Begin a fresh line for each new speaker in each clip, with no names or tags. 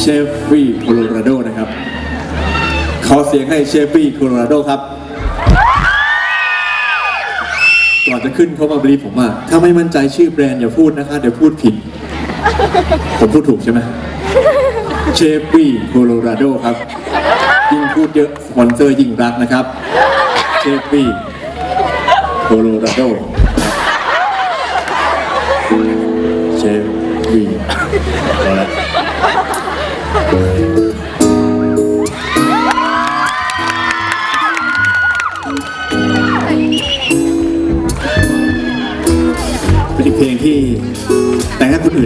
เชฟฟี่โคโลราโดนะครับ ขอเสียงให้เชฟฟี่โคโลราโดครับ ก่อนจะขึ้นเขามาบรีผมว่าถ้าไม่มั่นใจชื่อแบรนด์อย่าพูดนะคะ เดี๋ยวพูดผิด ผมพูดถูกใช่ไหมเชฟฟี่โคโลราโดครับ ยิ่งพูดเยอะสปอนเซอร์ยิ่งรักนะครับ เชฟฟี่โคโลราโดเชฟฟี่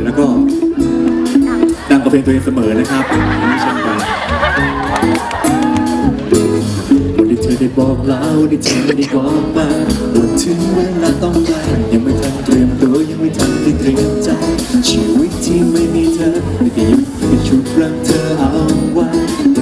แต่งให้คนอื่นแล้วก็ดังกว่าเพลงตัวเองเสมอนะครับไม่เช่นกันวันที่เธอได้บอกเล่าที่เธอได้บอกมาว่าถึงเวลาต้องไปยังไม่ทันเตรียมตัวยังไม่ทันได้เตรียมใจชีวิตที่ไม่มีเธอไม่ได้ยึดติดชุดรักเธอเอาไว้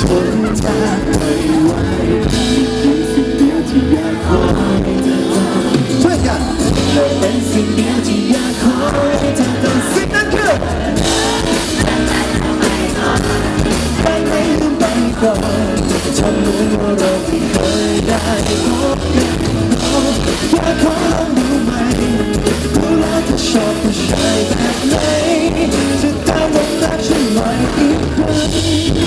ทนแทบไม่ไหวนี่คือสิ่งเดียวที่อยากขอให้เธอช่วยกันและเป็นสิ่งเดียวที่อยากขอให้เธอทำสิ่งนั้นคือไปไม่ลืมไปก่อนทำเหมือนว่าเราไม่เคยได้พบกันอยากขอลองดูไหมรู้แล้วถ้าชอบผู้ชายแบบไหนจะตามวันรักฉันใหมอีกครั้ง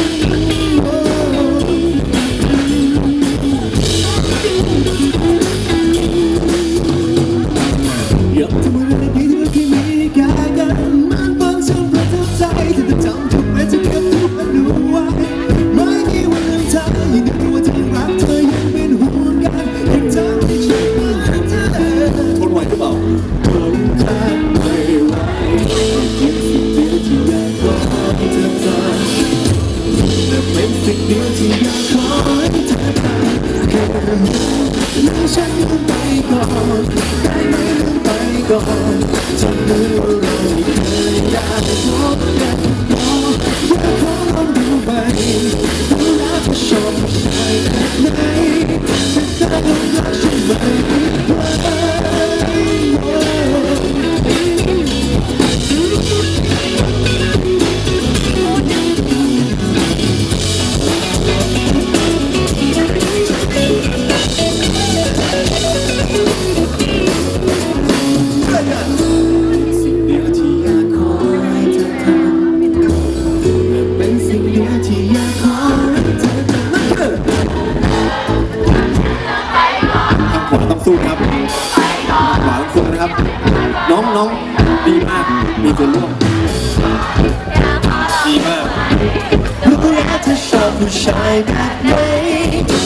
ผู้ชายแบบไหน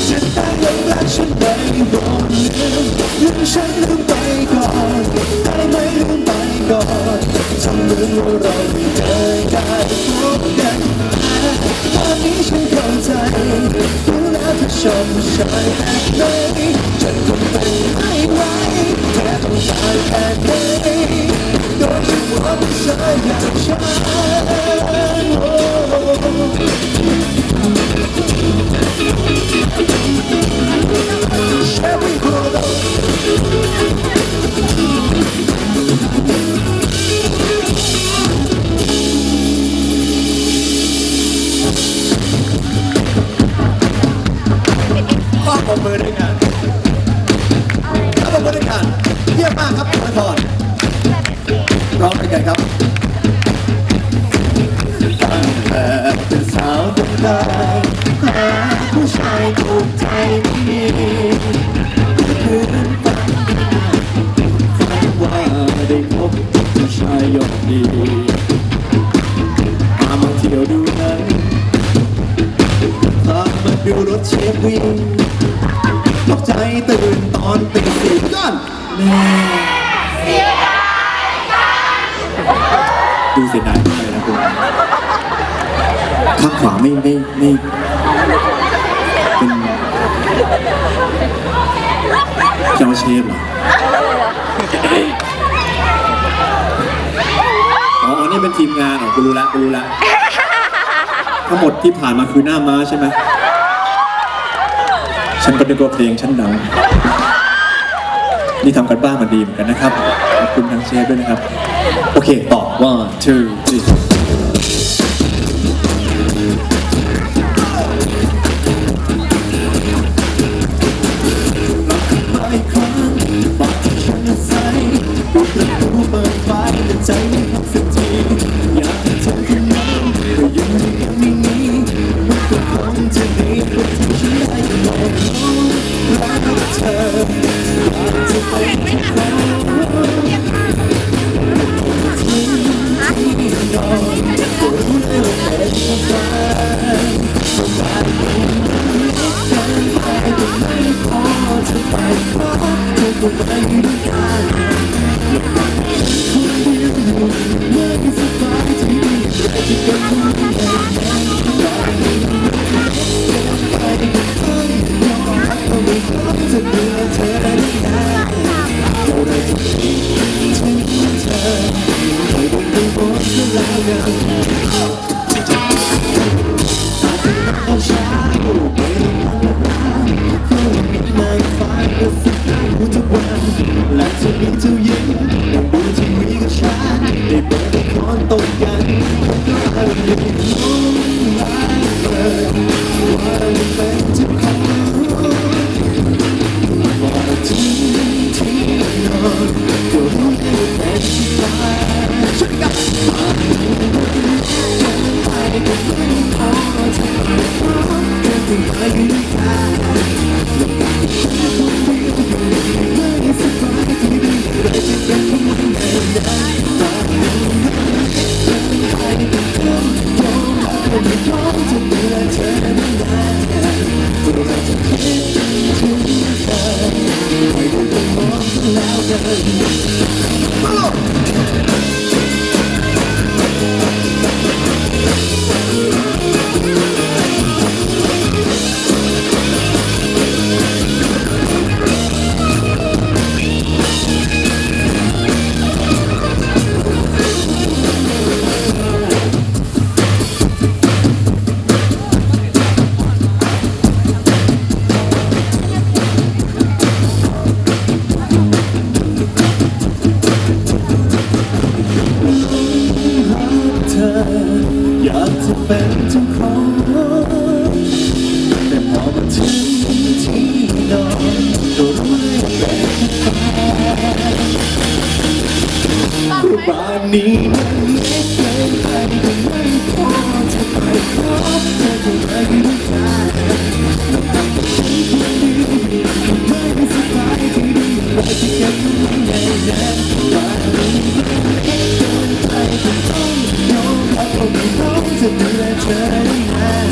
จะได้ยังรักฉันไม่บอกลืมลืมฉันลืมไปก่อนได้ไหมลืมไปก่อนทำเหมือนว่าเราไม่เคยได้พบกันตอนนี้ฉันเข้าใจรู้แล้วเธอชอบผู้ชายแบบไหนฉันคงเป็นไม่ไหวแค่ต้องการแค่ไหน บมือด้วยกันขอปรบมือด้วยกันเยี่ยมมากครับทุกคนร้องด้วยกันครับตั้งแต่เป็นสาวต้องได้หาผู้ช ตกใจตื่นตอนตีสี่ก่อนแม่ดูเสียดายมากเลยนะคุณข้างขวาไม่ไม่ไม่เป็นเจ้าเชฟเหรออ๋อนี่เป็นทีมงานเหรอกูรู้ละกูรู้ละทั้งหมดที่ผ่านมาคือหน้าม้าใช่ไหม ฉันก็นึกว่าเพลงฉันดัง นี่ทำกันบ้านมาดีเหมือนกันนะครับ ขอบคุณทางเชฟด้วยนะครับ โอเค ต่อ one two three
อีกครั้งบอกที่ฉันอาศัยดูเปิดไฟแต่ใจไม่พักสัก เปิดละครตกกันก็อาจจะมองมาเลยว่าเป็นเจ้าของพอถึงที่นอนก็รู้ได้ว่าเป็นที่ฟ้าช่วยกันไปก็ไม่พอจะไปขอแค่เพียงไปด้วยกัน แเป็บ้านนี้มันเล็กเกินไปไม่พอจะไปขอเธอจะไปด้วยกันไม่สบายที่ดีว่าจะยังไม่แน่แน่บ้านนี้มันเล็กเกินไปก็ต้องยอมรับว่าไม่พร้อมจะดูแลเธอได้นาน